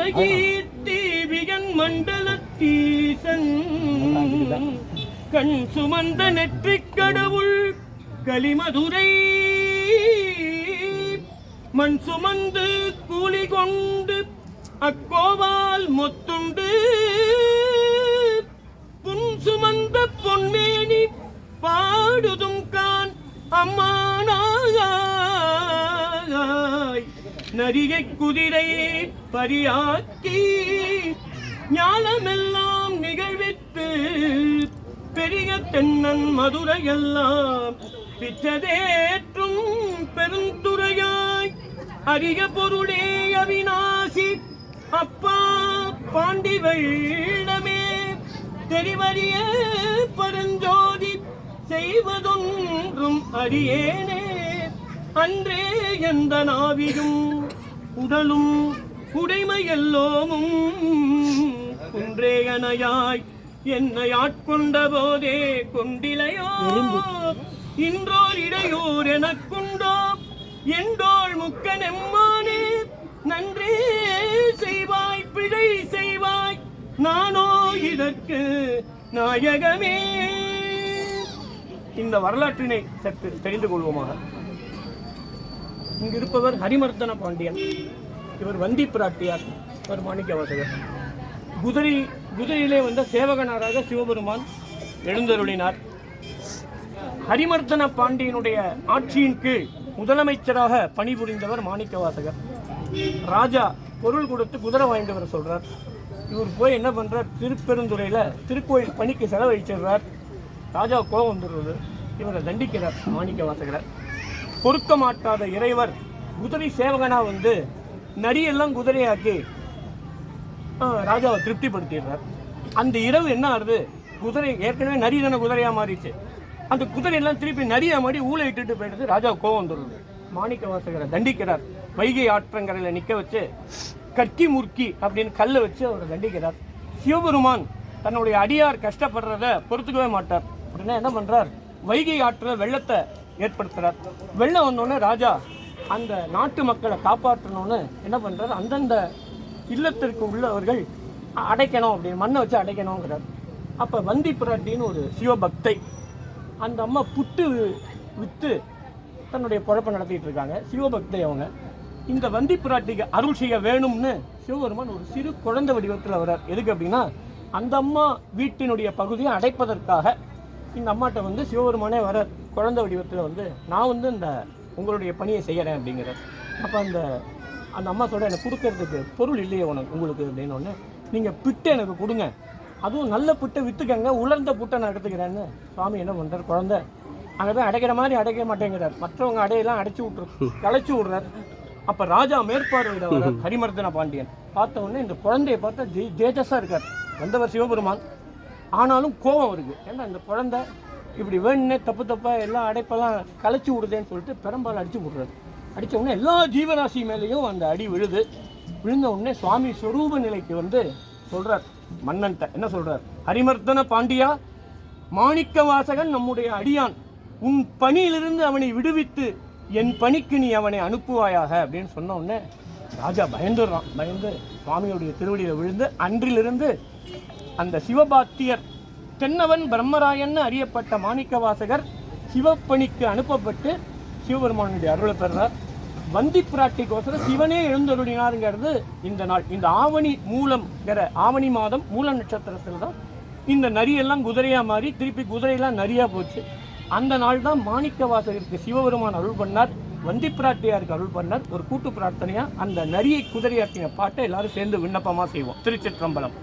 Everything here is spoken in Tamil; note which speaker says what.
Speaker 1: வந்த மண்டலத்தீசன். கண் சுமந்த நெற்றிக் கடவுள் கலிமதுரை. மண் சுமந்து கூலி கொண்டு அக்கோவால் மொத்துண்டு. புன் சுமந்த பொன்மேனி பாடுதும் கான் அம்மானாய் நரிகை குதிரை பரியாக்கி ஞானமெல்லாம் நிகழ்வித்து பெரிய தென்னன் மதுரையெல்லாம் பிச்சதேற்றும் பெருந்துறையாய் அரிய பொருளே அவிநாசி அப்பா பாண்டி வெள்ளமே தெரிவறிய பரஞ்சோதி செய்வதொன்றும் அறியேனே அன்றே எந்த நாவியும் உடலும் உடைமை எல்லோமும் குன்றே அணையாய் என்னை ஆட்கொண்ட போதே கொண்டிலையோ? இன்றோர் இடையோர் எனக்குண்டோ? என்றோள் முக்க நெம்மானே நன்றே செய்வாய் பிழை செய்வாய் நானோ இதற்கு நாயகமே. இந்த வரலாற்றினை சற்று தெரிந்து கொள்வோமாக. இங்கு இருப்பவர் ஹரிமர்தன பாண்டியன். இவர் வந்தி பிராட்டியார் இவர் மாணிக்கவாசகர். குதிரை குதிரையிலே வந்த சேவகனாராக சிவபெருமான் எழுந்தருளினார். ஹரிமர்தன பாண்டியனுடைய ஆட்சியின் கீழ் முதலமைச்சராக பணிபுரிந்தவர் மாணிக்கவாசகர். ராஜா பொருள் கொடுத்து குதிரை வாய்ந்தவர் சொல்கிறார் சொல்றார். இவர் போய் என்ன பண்றார்? திருப்பெருந்துறையில் திருக்கோயில் பணிக்கு செலவழிச்சிடுறார். ராஜா கோபம் வந்துடுறது. இவரை தண்டிக்கிறார் மாணிக்கவாசகரை. பொறுக்க மாட்டாத இறைவர் குதிரை சேவகனா வந்து நரியெல்லாம் குதிரையாக்கி ராஜாவை திருப்திப்படுத்திடுறார். அந்த இரவு என்ன ஆகுது? குதிரை ஏற்கனவே நரி தானே குதிரையாக மாறிச்சு. அந்த குதிரையெல்லாம் திருப்பி நரியாக மாறி ஊழ இட்டுட்டு போயிடுது. ராஜா கோவம் வந்துடுது. மாணிக்க வாசகரை தண்டிக்கிறார். வைகை ஆற்றங்கரையில் நிற்க வச்சு கட்டி முறுக்கி அப்படின்னு கல்லை வச்சு அவரை தண்டிக்கிறார். சிவபெருமான் தன்னுடைய அடியார் கஷ்டப்படுறத பொறுத்துக்கவே மாட்டார். உடனே என்ன பண்ணுறார் வைகை ஆற்றுல வெள்ளத்தை ஏற்படுத்துறார். வெள்ளம் வந்தோடனே ராஜா அந்த நாட்டு மக்களை காப்பாற்றணும்னு என்ன பண்ணுறாரு அந்தந்த இல்லத்திற்கு உள்ளவர்கள் அடைக்கணும் அப்படின்னு மண்ணை வச்சு அடைக்கணுங்கிறார் அப்போ வந்தி பிராட்டின்னு ஒரு சிவபக்தை அந்த அம்மா புட்டு விற்று தன்னுடைய குழப்பம் நடத்திட்டு இருக்காங்க. சிவபக்தை அவங்க இந்த வந்தி பிராட்டிக்கு அருள் செய்ய வேணும்னு சிவபெருமான் ஒரு சிறு குழந்தை வடிவத்தில் வர்றார். எதுக்கு அப்படின்னா அந்த அம்மா வீட்டினுடைய பகுதியை அடைப்பதற்காக இந்த அம்மாட்ட வந்து சிவபெருமானே வர குழந்தை வடிவத்தில் வந்து நான் வந்து இந்த உங்களுடைய பணியை செய்கிறேன் அப்படிங்கிறார் அப்போ அந்த அந்த அம்மா சொல்ற எனக்கு கொடுக்கறதுக்கு பொருள் இல்லையே உனக்கு உங்களுக்கு அப்படின்னு ஒன்று நீங்கள் பிட்டு எனக்கு கொடுங்க. அதுவும் நல்ல புட்டை விற்றுக்கங்க உலர்ந்த புட்டை நான் எடுத்துக்கிறேன்னு. சுவாமி என்ன பண்ணுறார் குழந்தை அங்கே போய் அடைக்கிற மாதிரி அடைக்க மாட்டேங்கிறார். மற்றவங்க அடையெல்லாம் அடைச்சி விட்ரு களைச்சி விட்றார். அப்போ ராஜா மேற்பார்வையிட ஹரிமர்தன பாண்டியன். பார்த்த உடனே இந்த குழந்தைய பார்த்தா ஜெய் தேஜஸாக இருக்கார். வந்தவர் சிவபெருமான். ஆனாலும் கோபம் வருது ஏன்னா இந்த குழந்தை இப்படி வேணுன்னே தப்பு தப்பாக எல்லாம் அடைப்பெல்லாம் களைச்சி விடுதேன்னு சொல்லிட்டு பெரும்பாலும் அடித்து விடுறாரு. அடித்த உடனே எல்லா ஜீவராசி மேலேயும் அந்த அடி விழுது. விழுந்த உடனே சுவாமி ஸ்வரூப நிலைக்கு வந்து சொல்கிறார் மன்னன்ட்ட. என்ன சொல்கிறார் ஹரிமர்த்தன பாண்டியா மாணிக்க வாசகன் நம்முடைய அடியான். உன் பணியிலிருந்து அவனை விடுவித்து என் பணிக்கு நீ அவனை அனுப்புவாயாக அப்படின்னு சொன்ன உடனே ராஜா பயந்துடுறான். பயந்து சுவாமியுடைய திருவடியில் விழுந்து அன்றிலிருந்து அந்த சிவபாத்தியர் தென்னவன் பிரம்மராயன்னு அறியப்பட்ட மாணிக்கவாசகர் சிவப்பணிக்கு அனுப்பப்பட்டு சிவபெருமானுடைய அருளை பெறுறார். வந்தி பிராட்டிக்கோசரம் சிவனே எழுந்தருளினாருங்கிறது இந்த நாள். இந்த ஆவணி மூலம்ங்கிற ஆவணி மாதம் மூல நட்சத்திரத்தில் தான் இந்த நரியெல்லாம் குதிரையாக மாறி திருப்பி குதிரையெல்லாம் நரியா போச்சு. அந்த நாள் தான் மாணிக்கவாசகருக்கு சிவபெருமான் அருள் பண்ணார். வந்தி பிராட்டியாருக்கு அருள் பண்ணார். ஒரு கூட்டு பிரார்த்தனையாக அந்த நரியை குதிரையாக்கின பாட்டை எல்லாரும் சேர்ந்து விண்ணப்பமா செய்வோம். திருச்சிற்றம்பலம்.